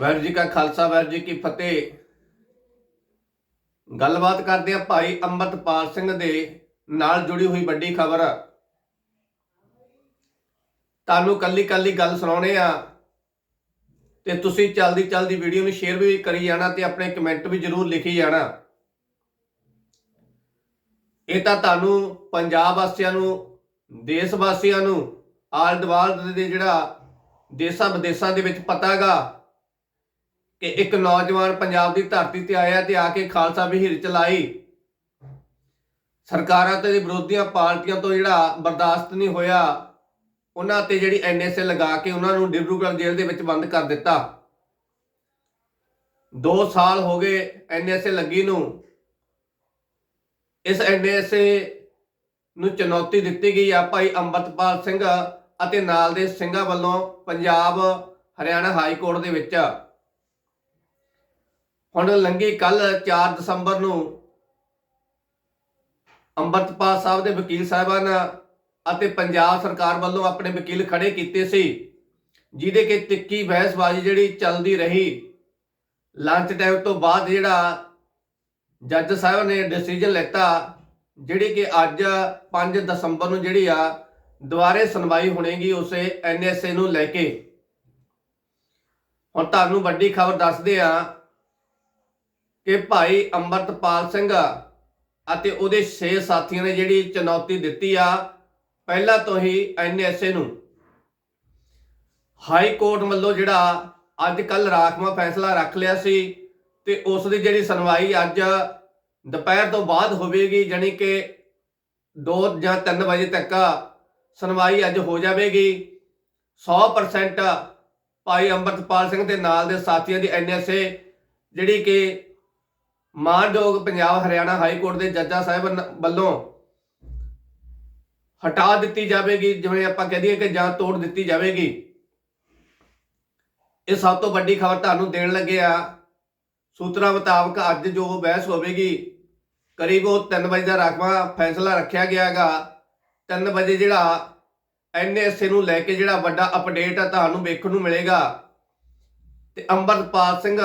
ਵਾਹਿਗੁਰੂ ਜੀ ਕਾ ਖਾਲਸਾ, ਵਾਹਿਗੁਰੂ ਜੀ ਕੀ ਫਤਿਹ। ਗੱਲਬਾਤ ਕਰਦੇ ਆ ਭਾਈ ਅੰਮ੍ਰਿਤਪਾਲ ਸਿੰਘ ਦੇ ਨਾਲ ਜੁੜੀ ਹੋਈ ਵੱਡੀ ਖਬਰ। ਤੁਹਾਨੂੰ ਕੱਲੀ ਕੱਲੀ ਗੱਲ ਸੁਣਾਉਣੇ ਆ ਤੇ ਤੁਸੀਂ ਚਲਦੀ ਚਲਦੀ ਵੀਡੀਓ ਨੂੰ ਸ਼ੇਅਰ ਵੀ ਕਰੀ ਜਾਣਾ ਤੇ ਆਪਣੇ ਕਮੈਂਟ ਵੀ ਜਰੂਰ ਲਿਖੀ ਜਾਣਾ। ਇਹ ਤਾਂ ਤੁਹਾਨੂੰ ਪੰਜਾਬ ਵਾਸੀਆਂ ਨੂੰ, ਦੇਸ਼ ਵਾਸੀਆਂ ਨੂੰ ਆਲ ਦੁਆਲ ਦੇ ਜਿਹੜਾ ਦੇਸਾਂ ਵਿਦੇਸ਼ਾਂ ਦੇ ਵਿੱਚ ਪਤਾਗਾ ਕਿ ਇੱਕ ਨੌਜਵਾਨ ਪੰਜਾਬ ਦੀ ਧਰਤੀ ਤੇ ਆਇਆ ਤੇ ਆ ਕੇ ਖਾਲਸਾ ਵਿਹੀਰ ਚਲਾਈ। ਸਰਕਾਰਾਂ ਤੇ ਵਿਰੋਧੀਆਂ ਪਾਰਟੀਆਂ ਤੋਂ ਜਿਹੜਾ ਬਰਦਾਸ਼ਤ ਨਹੀਂ ਹੋਇਆ, ਉਹਨਾਂ ਤੇ ਜਿਹੜੀ ਐਨਐਸਏ ਲਗਾ ਕੇ ਉਹਨਾਂ ਨੂੰ ਡਿਬਰੂਗੜ੍ਹ ਜੇਲ੍ਹ ਦੇ ਵਿੱਚ ਬੰਦ ਕਰ ਦਿੱਤਾ। 2 ਸਾਲ ਹੋ ਗਏ ਐਨਐਸਏ ਲੱਗੀ ਨੂੰ। ਇਸ ਐਨਐਸਏ ਨੂੰ ਚੁਣੌਤੀ ਦਿੱਤੀ ਗਈ ਆ ਭਾਈ ਅੰਮ੍ਰਿਤਪਾਲ ਸਿੰਘ ਅਤੇ ਨਾਲ ਦੇ ਸਿੰਘਾਂ ਵੱਲੋਂ ਪੰਜਾਬ ਹਰਿਆਣਾ ਹਾਈ ਕੋਰਟ ਦੇ ਵਿੱਚ। ਹੁਣ ਲੰਗੀ ਕੱਲ 4 ਦਸੰਬਰ ਨੂੰ ਅੰਮ੍ਰਿਤਪਾਲ ਸਾਹਿਬ ਦੇ ਵਕੀਲ ਸਾਹਿਬਾਨ ਅਤੇ ਪੰਜਾਬ ਸਰਕਾਰ ਵੱਲੋਂ ਆਪਣੇ ਵਕੀਲ ਖੜੇ ਕੀਤੇ ਸੀ, ਜਿਹਦੇ ਕਿ ਤਿੱਕੀ ਬਹਿਸਬਾਜ਼ੀ ਜਿਹੜੀ ਚੱਲਦੀ ਰਹੀ। ਲੰਚ ਟਾਈਮ ਤੋਂ ਬਾਅਦ ਜਿਹੜਾ ਜੱਜ ਸਾਹਿਬ ਨੇ ਡਿਸੀਜਨ ਲੈਤਾ, ਜਿਹੜੀ ਕਿ ਅੱਜ 5 ਦਸੰਬਰ ਨੂੰ ਜਿਹੜੀ ਆ, ਦੁਬਾਰੇ ਸੁਣਵਾਈ ਹੋਣੇਗੀ ਉਸੇ ਐਨਐਸਏ ਨੂੰ ਲੈ ਕੇ। ਹੁਣ ਤੁਹਾਨੂੰ ਵੱਡੀ ਖਬਰ ਦੱਸਦੇ ਆ ਕਿ ਭਾਈ ਅੰਮ੍ਰਿਤਪਾਲ ਸਿੰਘ ਅਤੇ ਉਹਦੇ 6 ਸਾਥੀਆਂ ਨੇ ਜਿਹੜੀ ਚੁਣੌਤੀ ਦਿੱਤੀ ਆ, ਪਹਿਲਾਂ ਤੋਂ ਹੀ ਐਨਐਸਏ ਨੂੰ। ਹਾਈ ਕੋਰਟ ਵੱਲੋਂ ਜਿਹੜਾ ਅੱਜ ਕੱਲ ਰਾਖਵਾਂ ਫੈਸਲਾ ਰੱਖ ਲਿਆ ਸੀ ਤੇ ਉਸ ਦੀ ਜਿਹੜੀ ਸੁਣਵਾਈ ਅੱਜ ਦੁਪਹਿਰ ਤੋਂ ਬਾਅਦ ਹੋਵੇਗੀ ਜਾਨੀ ਕਿ 2 ਜਾਂ 3 ਵਜੇ ਤੱਕ ਸੁਣਵਾਈ ਅੱਜ ਹੋ ਜਾਵੇਗੀ। 100% ਭਾਈ ਅੰਮ੍ਰਿਤਪਾਲ ਸਿੰਘ ਦੇ ਨਾਲ ਦੇ ਸਾਥੀਆਂ ਦੀ ਐਨਐਸਏ ਜਿਹੜੀ ਕਿ ਮਾਨਯੋਗ ਪੰਜਾਬ ਹਰਿਆਣਾ ਹਾਈ ਕੋਰਟ ਦੇ ਜੱਜਾਂ ਸਾਹਿਬ ਵੱਲੋਂ ਹਟਾ ਦਿੱਤੀ ਜਾਵੇਗੀ, ਜਿਵੇਂ ਆਪਾਂ ਕਹਿ ਦਈਏ ਕਿ ਜਾਂ ਤੋੜ ਦਿੱਤੀ ਜਾਵੇਗੀ। ਇਹ ਸਭ ਤੋਂ ਵੱਡੀ ਖਬਰ ਤੁਹਾਨੂੰ ਦੇਣ ਲੱਗੇ ਆ। ਸੂਤਰਾਂ ਮੁਤਾਬਕ ਅੱਜ ਜੋ ਬਹਿਸ ਹੋਵੇਗੀ, ਕਰੀਬ ਉਹ 3 ਵਜੇ ਦਾ ਰਾਖਵਾ ਫੈਸਲਾ ਰੱਖਿਆ ਗਿਆ ਹੈਗਾ 3 ਵਜੇ ਜਿਹੜਾ ਐਨਐਸਏ ਨੂੰ ਲੈ ਕੇ ਜਿਹੜਾ ਵੱਡਾ ਅਪਡੇਟ ਆ ਤੁਹਾਨੂੰ ਵੇਖਣ ਨੂੰ ਮਿਲੇਗਾ। ਤੇ ਅੰਮ੍ਰਿਤਪਾਲ ਸਿੰਘ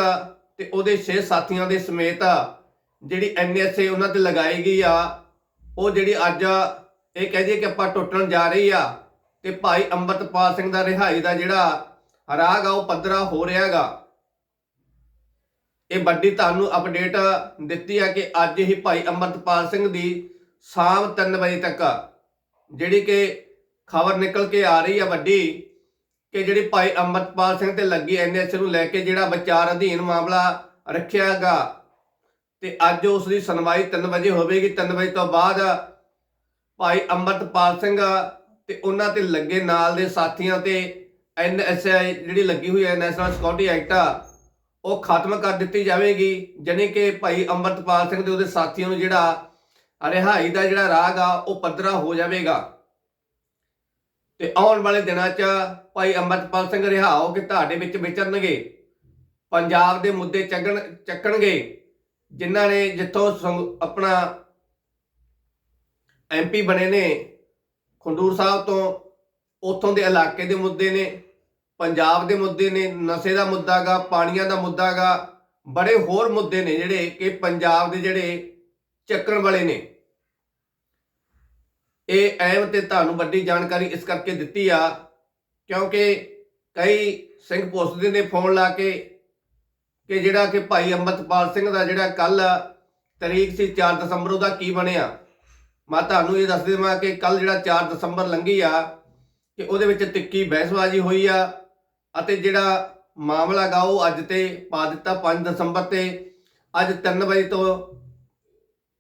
ਤੇ ਉਹਦੇ 6 ਸਾਥੀਆਂ ਦੇ ਸਮੇਤ ਜਿਹੜੀ ਐਨਐਸਏ ਉਹਨਾਂ ਤੇ ਲਗਾਈ ਗਈ ਆ, ਉਹ ਜਿਹੜੀ ਅੱਜ ਇਹ ਕਹਿ ਦਈਏ ਕਿ ਆਪਾਂ ਟੁੱਟਣ ਜਾ ਰਹੀ ਆ, ਤੇ ਭਾਈ ਅੰਮ੍ਰਿਤਪਾਲ ਸਿੰਘ ਦਾ ਰਿਹਾਈ ਦਾ ਜਿਹੜਾ ਰਾਗ ਆ, ਉਹ ਪੱਧਰਾ ਹੋ ਰਿਹਾਗਾ ਇਹ ਵੱਡੀ ਤੁਹਾਨੂੰ ਅਪਡੇਟ ਦਿੱਤੀ ਆ ਕਿ ਅੱਜ ਹੀ ਭਾਈ ਅੰਮ੍ਰਿਤਪਾਲ ਸਿੰਘ ਦੀ ਸ਼ਾਮ 3 ਵਜੇ ਤੱਕ, ਜਿਹੜੀ ਕਿ ਖਬਰ ਨਿਕਲ ਕੇ ਆ ਰਹੀ ਆ ਵੱਡੀ ਕਿ ਜਿਹੜੀ ਭਾਈ ਅੰਮ੍ਰਿਤਪਾਲ ਸਿੰਘ ਤੇ ਲੱਗੀ ਐਨਐਸ ਨੂੰ ਲੈ ਕੇ ਜਿਹੜਾ ਵਿਚਾਰ ਅਧੀਨ ਮਾਮਲਾ ਰੱਖਿਆਗਾ। ਤੇ ਅੱਜ ਉਸ ਦੀ ਸੁਣਵਾਈ 3 ਵਜੇ ਹੋਵੇਗੀ। 3 ਵਜੇ ਤੋਂ ਬਾਅਦ ਭਾਈ ਅੰਮ੍ਰਿਤਪਾਲ ਸਿੰਘ ਤੇ ਉਹਨਾਂ ਤੇ ਲੱਗੇ ਨਾਲ ਦੇ ਸਾਥੀਆਂ ਤੇ ਐਨਐਸਆਈ ਜਿਹੜੀ ਲੱਗੀ ਹੋਈ ਹੈ ਨੈਸ਼ਨਲ ਸਿਕਿਉਰਿਟੀ ਐਕਟ ਉਹ ਖਤਮ ਕਰ ਦਿੱਤੀ ਜਾਵੇਗੀ। ਜਾਣੀ ਕਿ ਭਾਈ ਅੰਮ੍ਰਿਤਪਾਲ ਸਿੰਘ ਤੇ ਉਹਦੇ ਸਾਥੀਆਂ ਨੂੰ ਜਿਹੜਾ ਰਿਹਾਈ ਦਾ ਜਿਹੜਾ ਰਾਗ ਆ, ਉਹ ਪੱਧਰਾ ਹੋ ਜਾਵੇਗਾ। ਤੇ ਆਉਣ ਵਾਲੇ ਦਿਨਾਂ 'ਚ ਭਾਈ ਅੰਮ੍ਰਿਤਪਾਲ ਸਿੰਘ ਰਿਹਾ ਹੋ ਕੇ ਤੁਹਾਡੇ ਵਿੱਚ ਵਿਚਰਨਗੇ, ਪੰਜਾਬ ਦੇ ਮੁੱਦੇ ਚੱਕਣ ਚੱਕਣਗੇ, ਜਿਨ੍ਹਾਂ ਨੇ ਜਿੱਥੋਂ ਸੰਗ- ਆਪਣਾ ਐਮਪੀ ਬਣੇ ਨੇ, ਖੰਡੂਰ ਸਾਹਿਬ ਤੋਂ ਉੱਥੋਂ ਦੇ ਇਲਾਕੇ ਦੇ ਮੁੱਦੇ ਨੇ, ਪੰਜਾਬ ਦੇ ਮੁੱਦੇ ਨੇ, ਨਸ਼ੇ ਦਾ ਮੁੱਦਾਗਾ ਪਾਣੀਆਂ ਦਾ ਮੁੱਦਾਗਾ ਬੜੇ ਹੋਰ ਮੁੱਦੇ ਨੇ ਜਿਹੜੇ ਕਿ ਪੰਜਾਬ ਦੇ ਜਿਹੜੇ ਚੱਕਣ ਵਾਲੇ ਨੇ। ਇਹ ਅਹਿਮ ਤੇ ਤੁਹਾਨੂੰ ਵੱਡੀ ਜਾਣਕਾਰੀ ਇਸ ਕਰਕੇ ਦਿੱਤੀ ਆ, ਕਿਉਂਕਿ ਕਈ ਸਿੰਘ ਪੁੱਛਦੇ ਨੇ ਫੋਨ ਲਾ ਕੇ ਕਿ ਜਿਹੜਾ ਕਿ ਭਾਈ ਅੰਮ੍ਰਿਤਪਾਲ ਸਿੰਘ ਦਾ ਜਿਹੜਾ ਕੱਲ ਤਰੀਕ ਸੀ 4 ਦਸੰਬਰ, ਉਹਦਾ ਕੀ ਬਣਿਆ? ਮੈਂ ਤੁਹਾਨੂੰ ਇਹ ਦੱਸ ਦੇਵਾਂ ਕਿ ਕੱਲ ਜਿਹੜਾ 4 ਦਸੰਬਰ ਲੰਘੀ ਆ, ਕਿ ਉਹਦੇ ਵਿੱਚ ਤਿੱਕੀ ਬਹਿਸਬਾਜ਼ੀ ਹੋਈ ਆ, ਅਤੇ ਜਿਹੜਾ ਮਾਮਲਾ ਗਾ ਉਹ ਅੱਜ ਤੇ ਪਾ ਦਿੱਤਾ 5 ਦਸੰਬਰ ਤੇ, ਅੱਜ 3 ਵਜੇ ਤੋਂ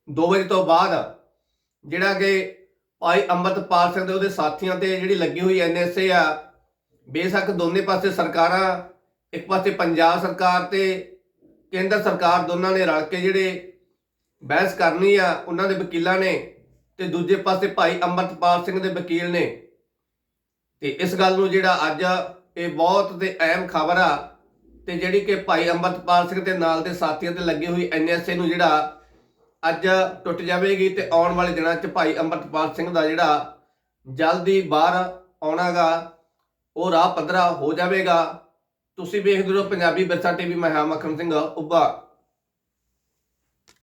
2 ਵਜੇ ਤੋਂ ਬਾਅਦ ਜਿਹੜਾ ਕਿ ਭਾਈ ਅੰਮ੍ਰਿਤਪਾਲ ਸਿੰਘ ਦੇ ਉਹਦੇ ਸਾਥੀਆਂ ਤੇ ਜਿਹੜੀ ਲੱਗੀ ਹੋਈ ਐਨਐਸਏ ਆ, ਬੇਸ਼ੱਕ ਦੋਨੇ ਪਾਸੇ ਸਰਕਾਰਾਂ, ਇੱਕ ਪਾਸੇ ਪੰਜਾਬ ਸਰਕਾਰ ਤੇ ਕੇਂਦਰ ਸਰਕਾਰ ਦੋਨਾਂ ਨੇ ਰਲ ਕੇ ਜਿਹੜੇ ਬਹਿਸ ਕਰਨੀ ਆ, ਉਹਨਾਂ ਦੇ ਵਕੀਲਾਂ ਨੇ ਤੇ ਦੂਜੇ ਪਾਸੇ ਭਾਈ ਅੰਮ੍ਰਿਤਪਾਲ ਸਿੰਘ ਦੇ ਵਕੀਲ ਨੇ। ਤੇ ਇਸ ਗੱਲ ਨੂੰ ਜਿਹੜਾ ਅੱਜ ਇਹ ਬਹੁਤ ਤੇ ਅਹਿਮ ਖਬਰ ਆ, ਤੇ ਜਿਹੜੀ ਕਿ ਭਾਈ ਅੰਮ੍ਰਿਤਪਾਲ ਸਿੰਘ ਦੇ ਨਾਲ ਦੇ ਸਾਥੀਆਂ ਤੇ ਲੱਗੀ ਹੋਈ ਐਨਐਸਏ ਨੂੰ ਜਿਹੜਾ ਅੱਜ ਟੁੱਟ ਜਾਵੇਗੀ ਤੇ ਆਉਣ ਵਾਲੇ ਦਿਨਾਂ 'ਚ ਭਾਈ ਅੰਮ੍ਰਿਤਪਾਲ ਸਿੰਘ ਦਾ ਜਿਹੜਾ ਜਲਦੀ ਬਾਹਰ ਆਉਣਾਗਾ, ਉਹ ਰਾਹ ਪੱਧਰਾ ਹੋ ਜਾਵੇਗਾ। ਤੁਸੀਂ ਵੇਖਦੇ ਰਹੋ ਪੰਜਾਬੀ ਵਿਰਸਾ ਟੀਵੀ, ਮੈਂ ਹਾਂ ਮੱਖਣ ਸਿੰਘ, ਉੱਭਾ।